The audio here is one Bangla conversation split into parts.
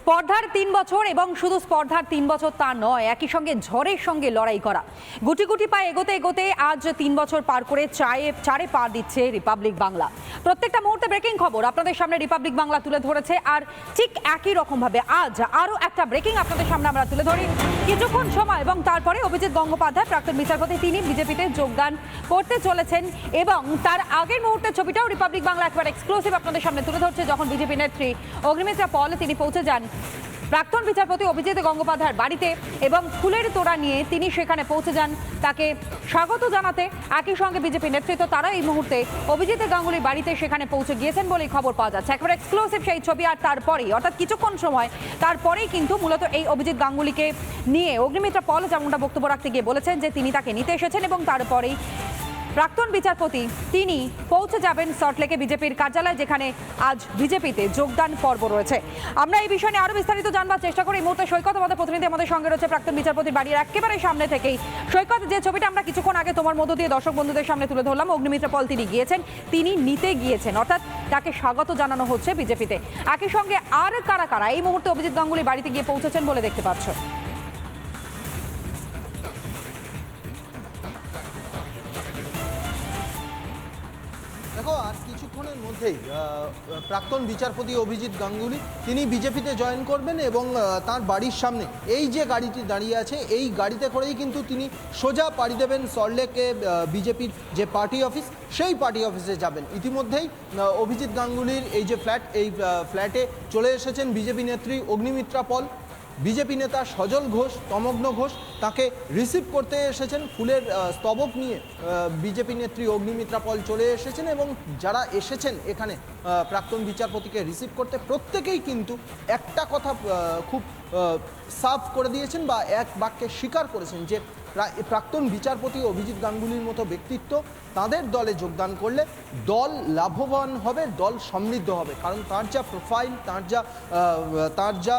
স্পর্ধার তিন বছর এবং শুধু স্পর্ধার তিন বছর তা নয়, একই সঙ্গে ঝড়ের সঙ্গে লড়াই করা। গুটি গুটি পায়ে এগোতে এগোতে আজ তিন বছর পার করে চায়ে, চারে পা দিচ্ছে রিপাবলিক বাংলা। প্রত্যেকটা মুহূর্তে ব্রেকিং খবর আপনাদের সামনে রিপাবলিক বাংলা তুলে ধরেছে, আর ঠিক একই রকমভাবে আজ আরও একটা ব্রেকিং আপনাদের সামনে আমরা তুলে ধরি। কিছুক্ষণ সময় এবং তারপরে অভিজিৎ গঙ্গোপাধ্যায়, প্রাক্তন বিচারপতি, তিনি বিজেপিতে যোগদান করতে চলেছেন এবং তার আগের মুহূর্তের ছবিটাও রিপাবলিক বাংলা একবার এক্সক্লুসিভ আপনাদের সামনে তুলে ধরছে, যখন বিজেপি নেত্রী অগ্নিমিত্রা পল তিনি পৌঁছে যান। প্রাক্তন বিচারপতি অভিজিৎ গঙ্গোপাধ্যায়ের বাড়িতে এবং ফুলের তোড়া নিয়ে তিনি সেখানে পৌঁছে যান। তাকে স্বাগত জানাতে একই সঙ্গে বিজেপি নেতৃত্ব তারা এই মুহূর্তে অভিজিৎ গাঙ্গুলির বাড়িতে সেখানে পৌঁছে গিয়েছেন বলেই খবর পাওয়া যাচ্ছে। একবার এক্সক্লুসিভ সেই ছবি আর তারপরেই, অর্থাৎ কিছুক্ষণ সময়, তারপরেই কিন্তু মূলত এই অভিজিৎ গাঙ্গুলিকে নিয়ে অগ্নিমিত্রা পল যেমনটা বক্তব্য রাখতে গিয়ে বলেছেন যে তিনি তাকে নিতে এসেছেন এবং তারপরেই প্রাক্তন বিচারপতি, তিনি পৌঁছে যাবেন সল্টলেকে বিজেপির কার্যালয়, যেখানে আজ বিজেপিতে যোগদান পর্ব রয়েছে। আমরা এই বিষয় নিয়ে আরও বিস্তারিত জানবার চেষ্টা করি। এই মুহূর্তে সৈকত আমাদের প্রতিনিধি আমাদের সঙ্গে রয়েছে প্রাক্তন বিচারপতির বাড়ির একেবারে সামনে থেকেই। সৈকত, যে ছবিটা আমরা কিছুক্ষণ আগে তোমার মধ্য দিয়ে দর্শক বন্ধুদের সামনে তুলে ধরলাম, অগ্নিমিত্র পল তিনি গিয়েছেন, তিনি নিতে গিয়েছেন, অর্থাৎ তাকে স্বাগত জানানো হচ্ছে বিজেপিতে। একই সঙ্গে আর কারা কারা এই মুহূর্তে অভিজিৎ গাঙ্গুলি বাড়িতে গিয়ে পৌঁছেছেন বলে দেখতে পাচ্ছ? দেখো আর কিছুক্ষণের মধ্যেই প্রাক্তন বিচারপতি অভিজিৎ গাঙ্গুলি, তিনি বিজেপিতে জয়েন করবেন এবং তার বাড়ির সামনে এই যে গাড়িটি দাঁড়িয়ে আছে, এই গাড়িতে করেই কিন্তু তিনি সোজা পাড়ি দেবেন সল্টলেকে বিজেপির যে পার্টি অফিস সেই পার্টি অফিসে যাবেন। ইতিমধ্যেই অভিজিৎ গাঙ্গুলির এই যে ফ্ল্যাট এই ফ্ল্যাটে চলে এসেছেন বিজেপি নেত্রী অগ্নিমিত্রা পল। বিজেপি নেতা সজল ঘোষ, তমগ্ন ঘোষ, তাকে রিসিভ করতে এসেছেন ফুলের স্তবক নিয়ে বিজেপি নেত্রী অগ্নিমিত্রা পল চলে এসেছেন এবং যারা এসেছেন এখানে প্রাক্তন বিচারপতিকে রিসিভ করতে, প্রত্যেকেই কিন্তু একটা কথা খুব সাফ করে দিয়েছেন বা এক বাক্যে স্বীকার করেছেন যে প্রাক্তন বিচারপতি অভিজিৎ গাঙ্গুলির মতো ব্যক্তিত্ব তাদের দলে যোগদান করলে দল লাভবান হবে, দল সমৃদ্ধ হবে। কারণ তার যা প্রোফাইল তার যা তার যা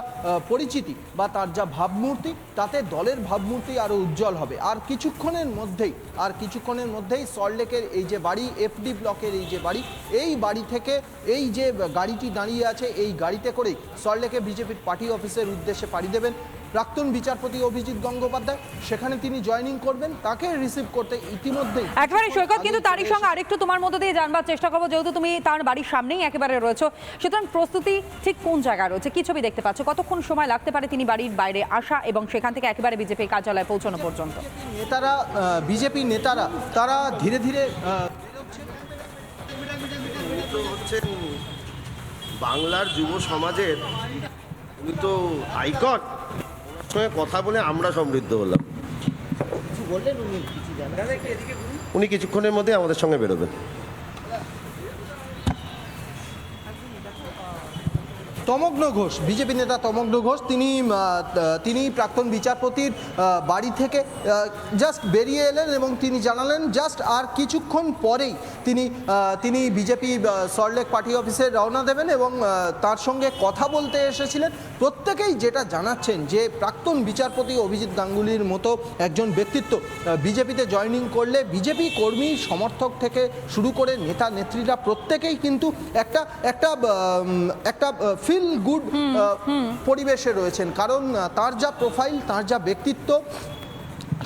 পরিচিতি বা তার যা ভাবমূর্তি, তাতে দলের ভাবমূর্তি আরও উজ্জ্বল হবে। আর কিছুক্ষণের মধ্যেই, আর কিছুক্ষণের মধ্যেই সল্টলেকের এই যে বাড়ি এফডি ব্লকের এই যে বাড়ি, এই বাড়ি থেকে এই যে গাড়িটি দাঁড়িয়ে আছে, এই গাড়িতে করেই সল্টলেকে বিজেপির পার্টি অফিসের উদ্দেশ্যে পাড়ি দেবেন। প্রাক্তন বিচারপতি অভিজিৎ গঙ্গোপাধ্যায় সেখানে তিনি জয়েনিং করবেন তাকে রিসিভ করতে ইতিমধ্যেই একেবারে সৈকত কিন্তু তারই সঙ্গে আরেকটু তোমার মধ্যে দিয়ে জানবার চেষ্টা করব যেহেতু তুমি তার বাড়ির সামনেই একেবারে রয়েছো। সুতরাং প্রস্তুতি ঠিক কোন জায়গায় রয়েছে? কি ছবি দেখতে পাচ্ছ? কতক্ষণ সময় লাগতে পারে তিনি বাড়ির বাইরে আসা এবং সেখান থেকে একেবারে বিজেপি কার্যালয়ে পৌঁছানো পর্যন্ত? নেতারা বিজেপি নেতারা তারা ধীরে ধীরে হচ্ছেন বাংলার যুব সমাজের উনি তো আইকন। ওনার সঙ্গে কথা বলে আমরা সমৃদ্ধ হলাম। উনি কিছুক্ষণের মধ্যে আমাদের সঙ্গে বেরোবেন। তমগ্ন ঘোষ বিজেপি নেতা তমগ্ন ঘোষ তিনি তিনি প্রাক্তন বিচারপতির বাড়ি থেকে জাস্ট বেরিয়ে এলেন এবং তিনি জানালেন জাস্ট আর কিছুক্ষণ পরেই তিনি তিনি বিজেপি সল্টলেক পার্টি অফিসে রওনা দেবেন এবং তার সঙ্গে কথা বলতে এসেছিলেন। প্রত্যেকেই যেটা জানাচ্ছেন যে প্রাক্তন বিচারপতি অভিজিৎ গাঙ্গুলির মতো একজন ব্যক্তিত্ব বিজেপিতে জয়েনিং করলে বিজেপি কর্মী সমর্থক থেকে শুরু করে নেতা নেত্রীরা প্রত্যেকেই কিন্তু একটা একটা একটা ফিল গুড পরিবেশে রয়েছেন। কারণ তার যা প্রোফাইল তার যা ব্যক্তিত্ব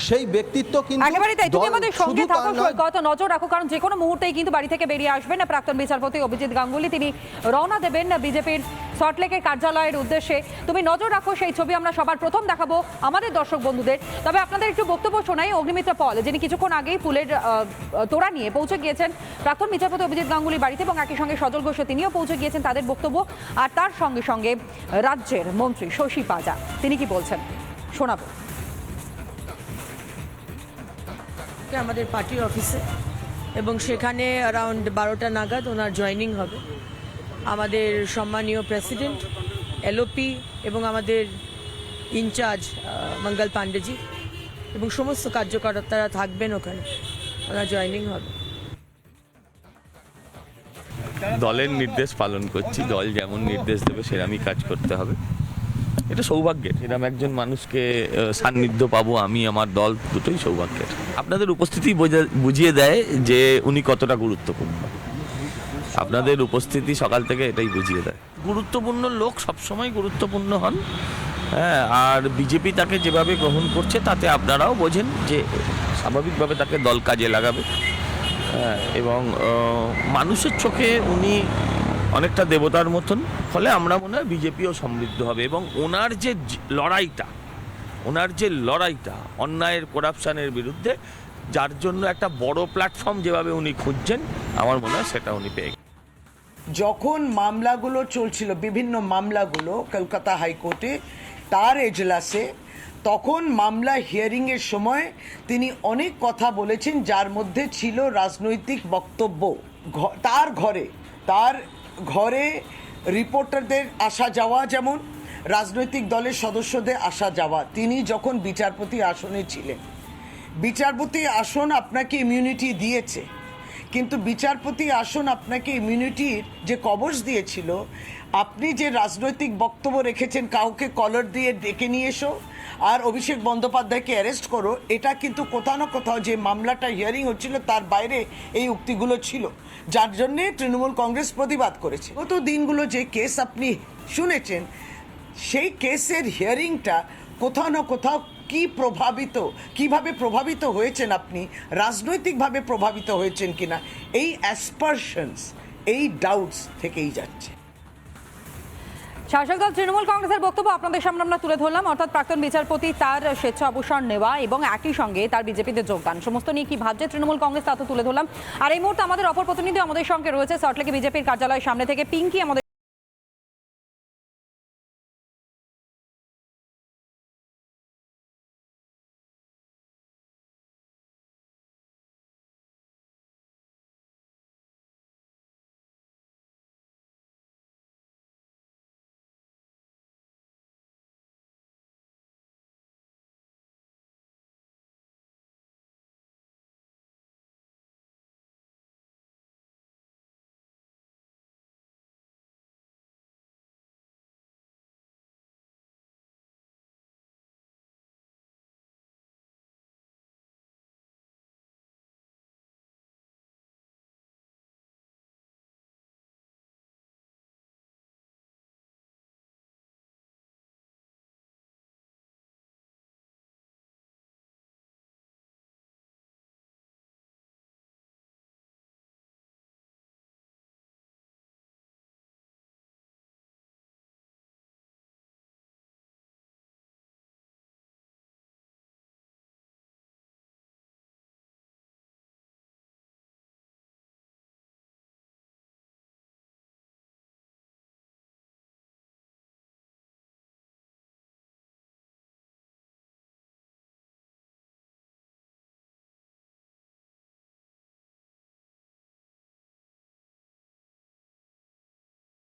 সেই ব্যক্তিত্ব কিন্তু একেবারে তাই। তুমি আমাদের সঙ্গে থাকো সৈকত নজর রাখো কারণ যে কোনো মুহূর্তেই কিন্তু বাড়ি থেকে বেরিয়ে আসবেন না প্রাক্তন বিচারপতি অভিজিৎ গাঙ্গুলি। তিনি রওনা দেবেন না বিজেপির সল্টলেকের কার্যালয়ের উদ্দেশ্যে। তুমি নজর রাখো, সেই ছবি আমরা সবার প্রথম দেখাবো আমাদের দর্শক বন্ধুদের। তবে আপনাদের একটু বক্তব্য শোনাই অগ্নিমিত্র পল, যিনি কিছুক্ষণ আগেই ফুলের তোড়া নিয়ে পৌঁছে গিয়েছেন। প্রাক্তন বিচারপতি অভিজিৎ গাঙ্গুলির বাড়িতে এবং একই সঙ্গে সজল ঘোষ তিনিও পৌঁছে গিয়েছেন তাদের বক্তব্য। আর তার সঙ্গে সঙ্গে রাজ্যের মন্ত্রী শশী পাজা, তিনি কি বলছেন? শোনাবো। আমাদের পার্টি অফিসে, এবং সেখানে অ্যারাউন্ড বারোটা নাগাদ ওনার জয়েনিং হবে। আমাদের সম্মানীয় প্রেসিডেন্ট, এলওপি এবং আমাদের ইনচার্জ মঙ্গল পাণ্ডেজি এবং সমস্ত কার্যকর্তারা থাকবেন ওখানে। ওরা জয়েনিং হবে। দলের নির্দেশ পালন করছি, দল যেমন নির্দেশ দেবে সেরকমই কাজ করতে হবে। এটা সৌভাগ্যের এরকম একজন মানুষকে সান্নিধ্য পাবো আমি, আমার দল, দুটোই সৌভাগ্যের। আপনাদের উপস্থিতি বোঝা- বুঝিয়ে দেয় যে উনি কতটা গুরুত্বপূর্ণ। আপনাদের উপস্থিতি সকাল থেকে এটাই বুঝিয়ে দেয়। গুরুত্বপূর্ণ লোক সবসময় গুরুত্বপূর্ণ হন। হ্যাঁ আর বিজেপি তাকে যেভাবে গ্রহণ করছে তাতে আপনারাও বোঝেন যে স্বাভাবিকভাবে তাকে দল কাজে লাগাবে। হ্যাঁ, এবং মানুষের চোখে উনি অনেকটা দেবতার মতন ফলে আমরা মনে হয় বিজেপিও সমৃদ্ধ হবে এবং ওনার যে লড়াইটা ওনার যে লড়াইটা অন্যায়ের করাপশানের বিরুদ্ধে যার জন্য একটা বড় প্ল্যাটফর্ম যেভাবে উনি খুঁজছেন, আমার মনে হয় সেটা উনি পেয়ে যখন মামলাগুলো চলছিল, বিভিন্ন মামলাগুলো কলকাতা হাইকোর্টে, তার এজলাসে, তখন মামলা হিয়ারিংয়ের সময় তিনি অনেক কথা বলেছেন, যার মধ্যে ছিল রাজনৈতিক বক্তব্য তার ঘরে তার ঘরে রিপোর্টারদের আসা যাওয়া যেমন, রাজনৈতিক দলের সদস্যদের আসা যাওয়া, তিনি যখন বিচারপতি আসনে ছিলেন বিচারপতি আসন আপনাকে ইমিউনিটি দিয়েছে। কিন্তু বিচারপতি আসন আপনাকে ইমিউনিটির যে কবচ দিয়েছিল, আপনি যে রাজনৈতিক বক্তব্য রেখেছেন, কাউকে কলার দিয়ে ডেকে নিয়ে এসো, আর অভিষেক বন্দ্যোপাধ্যায়কে অ্যারেস্ট করো, এটা কিন্তু কোথাও না কোথাও যে মামলাটা হিয়ারিং হচ্ছিল, তার বাইরে এই উক্তিগুলো ছিল। যার জন্যে তৃণমূল কংগ্রেস প্রতিবাদ করেছে। গত দিনগুলো যে কেস আপনি শুনেছেন, সেই কেসের হিয়ারিংটা কোথাও না কোথাও কি প্রভাবিত, কীভাবে প্রভাবিত হয়েছেন আপনি? রাজনৈতিকভাবে প্রভাবিত হয়েছেন কিনা? এই অ্যাসপারশনস এই ডাউটস থেকেই যাচ্ছে। শাসক দল তৃণমূল কংগ্রেসের বক্তব্য আপনাদের সামনে আমরা তুলে ধরলাম। অর্থাৎ প্রাক্তন বিচারপতি তার স্বেচ্ছা অবসর নেওয়া এবং একই সঙ্গে তার বিজেপিতে যোগদান। সমস্ত নিয়ে কি ভাবছে তৃণমূল কংগ্রেস তা তো তুলে ধরলাম। আর এই মুহূর্তে আমাদের অপর প্রতিনিধি আমাদের সঙ্গে রয়েছে। সল্টলেকে বিজেপির কার্যালয়ের সামনে থেকে পিঙ্কি আমাদের